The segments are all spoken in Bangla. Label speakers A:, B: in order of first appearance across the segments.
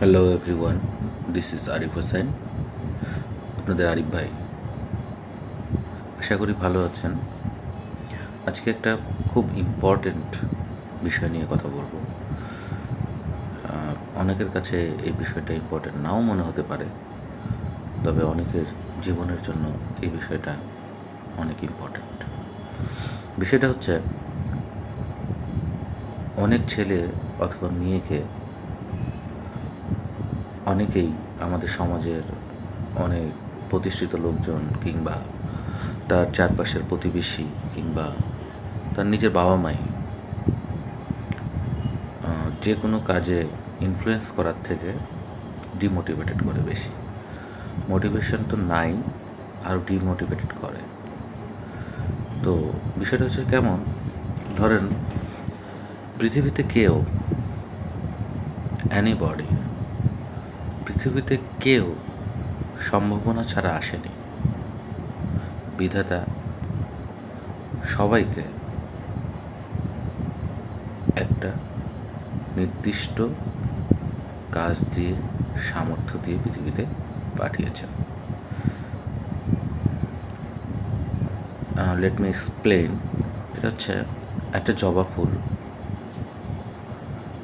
A: Hello everyone this is Arif Hossain আপনাদের আরিফ ভাই। আশা করি ভালো আছেন। আজকে একটা খুব ইম্পর্ট্যান্ট বিষয় নিয়ে কথা বলব। অনেকের কাছে এই বিষয়টা ইম্পর্ট্যান্ট নাও মনে হতে পারে, তবে অনেকের জীবনের জন্য এই বিষয়টা অনেক ইম্পর্ট্যান্ট বিষয়টা হচ্ছে, অনেক ছেলে অথবা মেয়েকে অনেকেই আমাদের সমাজের অনেক প্রতিষ্ঠিত লোকজন কিংবা তার চারপাশের প্রতিবেশী কিংবা তার নিজের বাবা মাই যে কোনো কাজে ইনফ্লুয়েন্স করার থেকে ডিমোটিভেটেড করে বেশি। মোটিভেশন তো নাই, আর ডিমোটিভেটেড করে। তো বিষয়টা হচ্ছে কেমন? ধরেন, পৃথিবীতে কেউ অ্যানিবডি পৃথিবীতে কেউ সম্ভাবনা ছাড়া আসেনি। বিধাতা সবাইকে একটা নির্দিষ্ট কাজ দিয়ে, সামর্থ্য দিয়ে পৃথিবীতে পাঠিয়েছেন। লেট মি এক্সপ্লেন এটা হচ্ছে একটা জবা ফুল।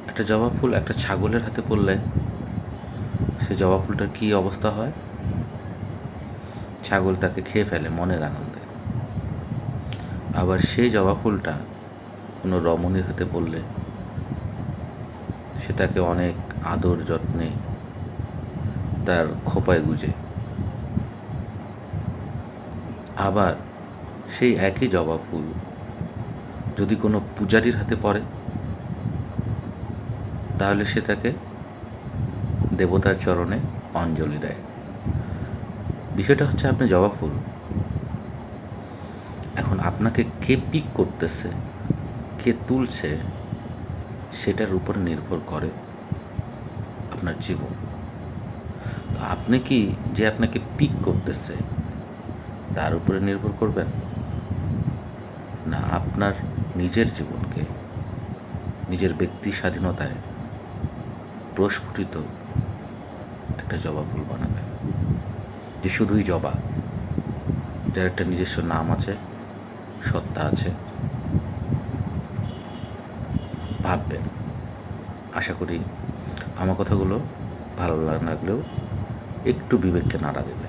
A: একটা জবা ফুল একটা ছাগলের হাতে পড়লে সে জবা ফুলটার কী অবস্থা হয়? ছাগল তাকে খেয়ে ফেলে মনের আনন্দে। আবার সেই জবা ফুলটা কোনো রমণীর হাতে পড়লে সে তাকে অনেক আদর যত্নে তার খোপায় গুজে। আবার সেই একই জবা ফুল যদি কোনো পূজারীর হাতে পড়ে, তাহলে সে তাকে দেবতার চরণে অঞ্জলি দেয়। বিষয়টা হচ্ছে আপনি জবা ফুল। এখন আপনাকে কে পিক করতেছে, কে তুলছে, সেটার উপর নির্ভর করে আপনার জীবন। তো আপনি কি যে আপনাকে পিক করতেছে, তার উপরে নির্ভর করবেন? না, আপনার নিজের জীবনকে, নিজের ব্যক্তি স্বাধীনতায় প্রস্ফুটিত একটা জবা ফুল বানাবেন যে শুধুই জবা, যার একটা নিজস্ব নাম আছে, সত্তা আছে। ভাববেন। আশা করি আমার কথাগুলো ভালো লাগলেও একটু বিবেককে নাড়া দেবে।